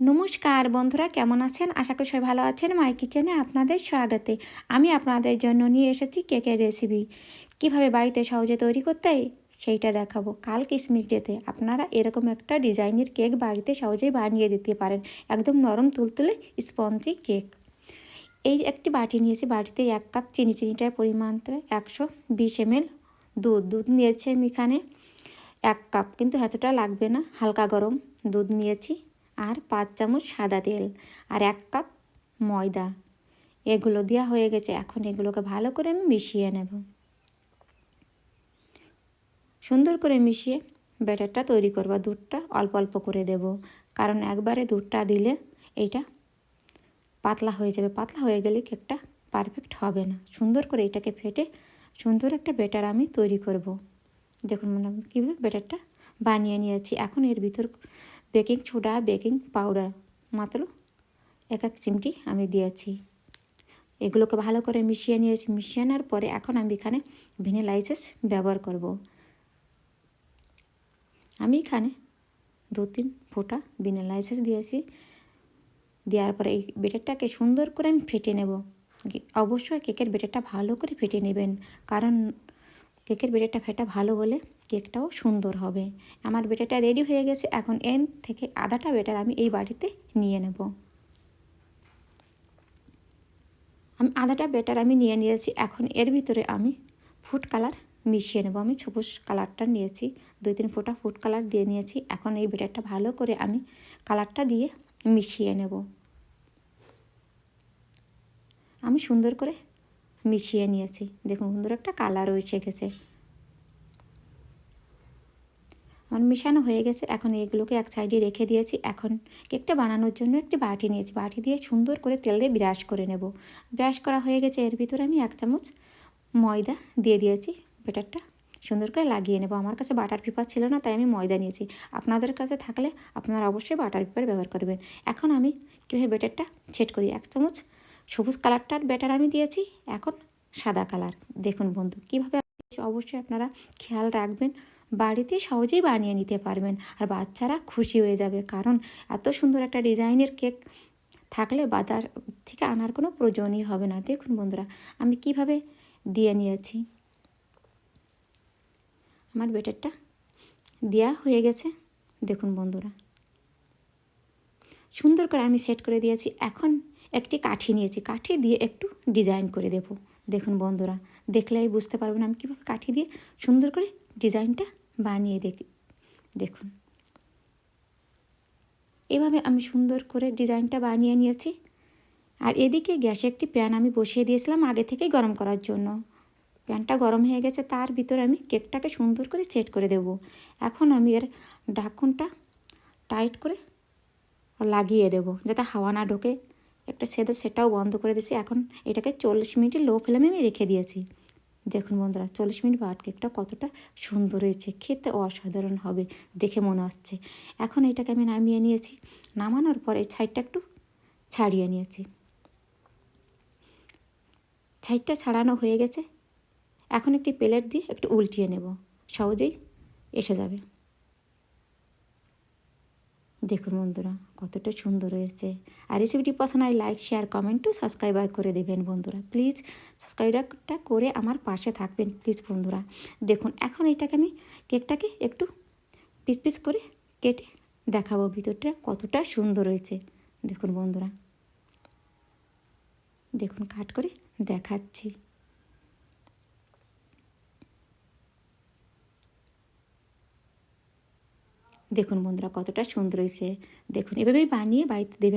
নমস্কার বন্ধুরা, কেমন আছেন? আশা করি সবাই ভালো আছেন। মাই কিচেনে আপনাদের স্বাগতে। আমি আপনাদের জন্য নিয়ে এসেছি কেকের রেসিপি। কীভাবে বাড়িতে সহজে তৈরি করতে সেইটা দেখাবো। কাল কিসমিস ডেতে আপনারা এরকম একটা ডিজাইনের কেক বাড়িতে সহজেই বানিয়ে দিতে পারেন। একদম নরম তুলতুলে স্পঞ্জি কেক। এই একটি বাটি নিয়েছি, বাটিতে এক কাপ চিনি, চিনিটার পরিমাণটা একশো বিশ এমএল দুধ। দুধ নিয়েছি আমি এখানে। এক কাপ, কিন্তু এতটা লাগবে না। হালকা গরম দুধ নিয়েছি। আর পাঁচ চামচ সাদা তেল আর এক কাপ ময়দা। এগুলো দেওয়া হয়ে গেছে। এখন এগুলোকে ভালো করে আমি মিশিয়ে নেব। সুন্দর করে মিশিয়ে ব্যাটারটা তৈরি করব। দুধটা অল্প অল্প করে দেব। কারণ একবারে দুধটা দিলে এইটা পাতলা হয়ে যাবে। পাতলা হয়ে গেলে কেকটা পারফেক্ট হবে না। সুন্দর করে এটাকে ফেটে সুন্দর একটা ব্যাটার আমি তৈরি করব। দেখুন মানে কীভাবে ব্যাটারটা বানিয়ে নিয়েছি। এখন এর ভিতর বেকিং সোডা, বেকিং পাউডার মাত্র এক এক চিমটি আমি দিয়েছি। এগুলোকে ভালো করে মিশিয়ে নিয়েছি। মিশিয়ে নেওয়ার পরে এখন আমি এখানে ভিনিলাইসেস ব্যবহার করব। আমি এখানে দু তিন ফোঁটা ভিনিলাইসেস দিয়েছি। দেওয়ার পরে এই বেটারটাকে সুন্দর করে আমি ফেটে নেব। অবশ্যই কেকের বেটারটা ভালো করে ফেটে নেবেন। কারণ কেকের বেটারটা ফেটা ভালো হলে কেকটাও সুন্দর হবে। আমার বেটারটা রেডি হয়ে গেছে, এখন এন থেকে আধাটা বেটার আমি এই বাটিতে নিয়ে নেব। আমি আধাটা বেটার আমি নিয়ে নিয়েছি, এখন এর ভিতরে আমি ফুড কালার মিশিয়ে নেব। আমি সবুজ কালারটা নিয়েছি, দুই তিন ফোঁটা ফুড কালার দিয়ে নিয়েছি, এখন এই বেটারটা ভালো করে আমি কালারটা দিয়ে মিশিয়ে নেব। আমি সুন্দর করে মিশিয়ে নিয়েছি। দেখুন সুন্দর একটা কালার এসে গেছে আমার মিশানো হয়ে গেছে। এখন এগুলোকে এক সাইডে রেখে দিয়েছি। এখন কেকটা বানানোর জন্য একটি বাটি নিয়েছি। বাটি দিয়ে সুন্দর করে তেল দিয়ে ব্রাশ করে নেব। ব্রাশ করা হয়ে গেছে। এর ভিতরে আমি এক চামচ ময়দা দিয়ে দিয়েছি। বেটারটা সুন্দর করে লাগিয়ে নেব। আমার কাছে বাটার পেপার ছিল না, তাই আমি ময়দা নিয়েছি। আপনাদের কাছে থাকলে আপনারা অবশ্যই বাটার পেপার ব্যবহার করবেন। এখন আমি কীভাবে বেটারটা সেট করি? এক চামচ সবুজ কালারটার ব্যাটার আমি দিয়েছি, এখন সাদা কালার। দেখুন বন্ধু, কীভাবে অবশ্যই আপনারা খেয়াল রাখবেন, বাড়িতে সহজেই বানিয়ে নিতে পারবেন আর বাচ্চারা খুশি হয়ে যাবে, কারণ এত সুন্দর একটা ডিজাইনের কেক থাকলে বাজার থেকে আনার কোনো প্রয়োজনই হবে না। দেখুন বন্ধুরা, আমি কীভাবে দিয়ে নিয়েছি। আমার বেটারটা দেওয়া হয়ে গেছে, দেখুন বন্ধুরা। সুন্দর করে আমি সেট করে দিয়েছি, এখন একটি কাঠি নিয়েছি। কাঠি দিয়ে একটু ডিজাইন করে দেব। দেখুন বন্ধুরা, দেখলেই বুঝতে পারবেন আমি কীভাবে কাঠি দিয়ে সুন্দর করে ডিজাইনটা বানিয়ে দেখি। দেখুন। এভাবে আমি সুন্দর করে ডিজাইনটা বানিয়ে নিয়েছি। আর এদিকে গ্যাসে একটি প্যান আমি বসিয়ে দিয়েছিলাম আগে থেকেই গরম করার জন্য। প্যানটা গরম হয়ে গেছে, তার ভিতরে আমি কেকটাকে সুন্দর করে সেট করে দেব। এখন আমি এর ঢাকুনটা টাইট করে লাগিয়ে দেব, যাতে হাওয়া না ঢোকে। একটা সেদে সেটাও বন্ধ করে দিয়েছি। এখন এটাকে চল্লিশ মিনিটে লো ফ্লেমে আমি রেখে দিয়েছি। দেখুন বন্ধুরা, চল্লিশ মিনিট বাট কেকটা কতটা সুন্দর হয়েছে, খেতে অসাধারণ হবে, দেখে মনে হচ্ছে। এখন এটাকে আমি নামিয়ে নিয়েছি। নামানোর পরে ছাইডটা একটু ছাড়িয়ে নিয়েছি। ছাইডটা ছাড়ানো হয়ে গেছে। এখন একটি প্লেট দিয়ে একটু উল্টিয়ে নেব, সহজেই এসে যাবে। দেখুন বন্ধুরা, কতটা সুন্দর হয়েছে। আর রেসিপিটি পছন্দ হয় লাইক শেয়ার কমেন্টও সাবস্ক্রাইবার করে দেবেন বন্ধুরা। প্লিজ সাবস্ক্রাইবারটা করে আমার পাশে থাকবেন প্লিজ বন্ধুরা। দেখুন, এখন এইটাকে আমি কেকটাকে একটু পিস পিস করে কেটে দেখাবো ভিতরটা কতটা সুন্দর হয়েছে। দেখুন বন্ধুরা। দেখুন কাট করে দেখাচ্ছি। দেখুন বন্ধুরা কতটা সুন্দর হয়েছে। দেখুন এভাবেই বানিয়ে বাড়িতে দেবেন।